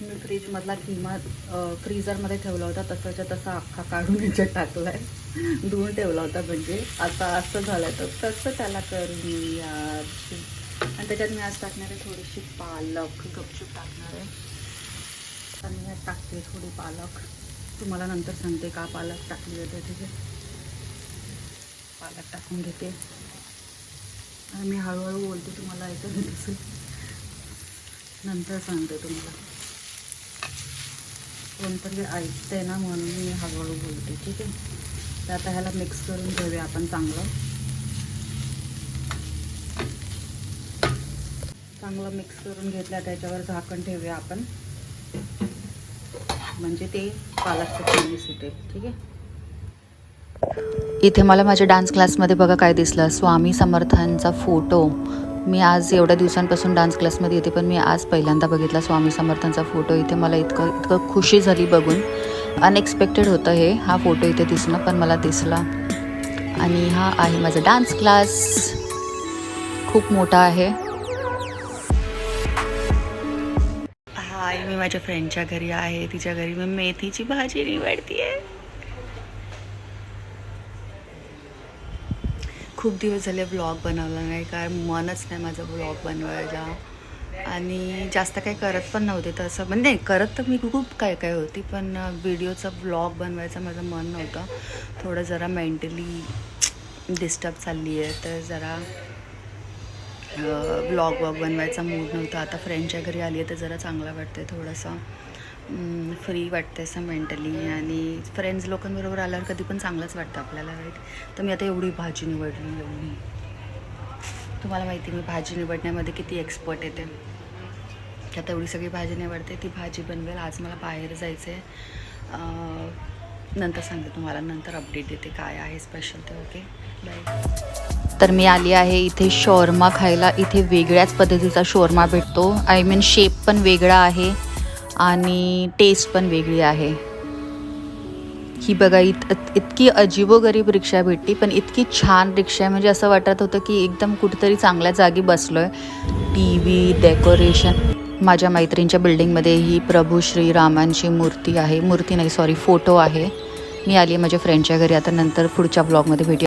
मी फ्रीजमधला किमा फ्रीजरमध्ये ठेवला होता तसाच्या तसा अख्खा काढून याच्यात टाकला आहे धुवून ठेवला होता म्हणजे. आता असं झालं तर कसं त्याला करून यार? आणि त्याच्यात मी आज टाकणार आहे थोडीशी पालक. गपचूप टाकणार आहे. आणि आज टाकते थोडी पालक. तुम्हाला नंतर सांगते का पालक टाकली होते तिथे पालक टाकून घेते. आणि मी हळूहळू बोलते तुम्हाला ऐकत नंतर सांगते तुम्हाला. कोणतरी ऐकते ना म्हणून मी हळूहळू बोलते ठीक आहे? तर आता ह्याला मिक्स करून घेऊया आपण चांगलं. चांगलं मिक्स करून घेतल्या त्याच्यावर झाकण ठेवूया आपण. म्हणजे ते पालकचं पाणी सुटेल ठीक आहे? इथे मला माझ्या डान्स क्लासमध्ये बघा काय दिसलं. स्वामी समर्थांचा फोटो मी आज एवढ्या दिवसांपासून डान्स क्लासमध्ये येते पण मी आज पहिल्यांदा बघितला स्वामी समर्थांचा फोटो इथे मला इतकं इतकं खुशी झाली बघून. अनएक्सपेक्टेड होतं हे हा फोटो इथे दिसणं पण मला दिसला. आणि हा आहे माझा डान्स क्लास खूप मोठा आहे. हाय मी माझ्या फ्रेंडच्या घरी आहे. तिच्या घरी मी मेथीची भाजी निवडतीये. खूप दिवस झाले व्लॉग बनवला नाही काय मनच नाही माझं व्लॉग बनवायला. आणि जास्त काही करत पण नव्हते तसं. म्हणजे नाही करत तर मी खूप काय काय होती पण व्हिडिओचा व्लॉग बनवायचं माझं मन नव्हतं. थोडं जरा मेंटली डिस्टर्ब चालली आहे तर जरा व्लॉग वॉग बनवायचा मूड नव्हता. आता फ्रेंडच्या घरी आली आहे तर जरा चांगलं वाटते थोडंसं. फ्री वाटतं असं मेंटली आणि फ्रेंड्स लोकांबरोबर आल्यावर कधी पण चांगलंच वाटतं आपल्याला राईट तर मी आता एवढी भाजी निवडली एवढी. तुम्हाला माहिती आहे, मी भाजी निवडण्यामध्ये किती एक्सपर्ट येते. की आता एवढी सगळी भाजी निवडते ती भाजी बनवेल आज मला बाहेर जायचं आहे नंतर सांगते तुम्हाला नंतर अपडेट देते काय आहे स्पेशल ते ओके बाय तर मी आली आहे इथे शोरमा खायला. इथे वेगळ्याच पद्धतीचा शोरमा भेटतो. आय मीन शेप पण वेगळा आहे. आणि टेस्ट पण वेगळी आहे. ही बघा इत इतकी अजीबोगरीब रिक्षा भेटली पण इतकी छान रिक्षा आहे. म्हणजे असं वाटत होतं की एकदम कुठेतरी चांगल्या जागी बसलो आहे टी व्ही डेकोरेशन माझ्या मैत्रिणीच्या बिल्डिंगमध्ये ही प्रभू श्रीरामांची मूर्ती आहे. मूर्ती नाही सॉरी फोटो आहे. मी आली आहे माझ्या फ्रेंडच्या घरी. आता नंतर पुढच्या ब्लॉगमध्ये भेटू.